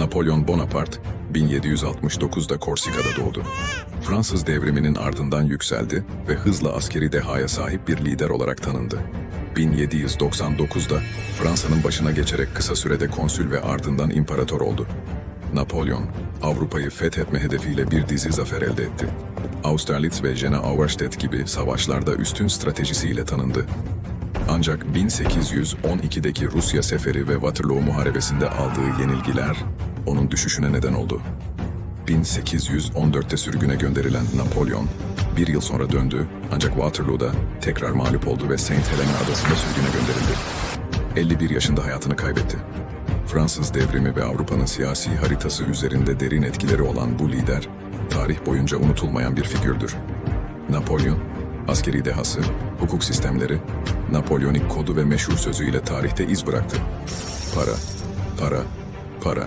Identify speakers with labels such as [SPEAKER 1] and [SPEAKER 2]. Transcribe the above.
[SPEAKER 1] Napolyon Bonaparte 1769'da Korsika'da doğdu. Fransız devriminin ardından yükseldi ve hızla askeri dehaya sahip bir lider olarak tanındı. 1799'da Fransa'nın başına geçerek kısa sürede konsül ve ardından imparator oldu. Napolyon, Avrupa'yı fethetme hedefiyle bir dizi zafer elde etti. Austerlitz ve Jena Auerstedt gibi savaşlarda üstün stratejisiyle tanındı. Ancak 1812'deki Rusya seferi ve Waterloo Muharebesi'nde aldığı yenilgiler onun düşüşüne neden oldu. 1814'te sürgüne gönderilen Napolyon, bir yıl sonra döndü ancak Waterloo'da tekrar mağlup oldu ve Saint Helena adasında sürgüne gönderildi. 51 yaşında hayatını kaybetti. Fransız devrimi ve Avrupa'nın siyasi haritası üzerinde derin etkileri olan bu lider, tarih boyunca unutulmayan bir figürdür. Napolyon, askeri dehası, hukuk sistemleri, Napolyonik kodu ve meşhur sözüyle tarihte iz bıraktı. Para, para, para.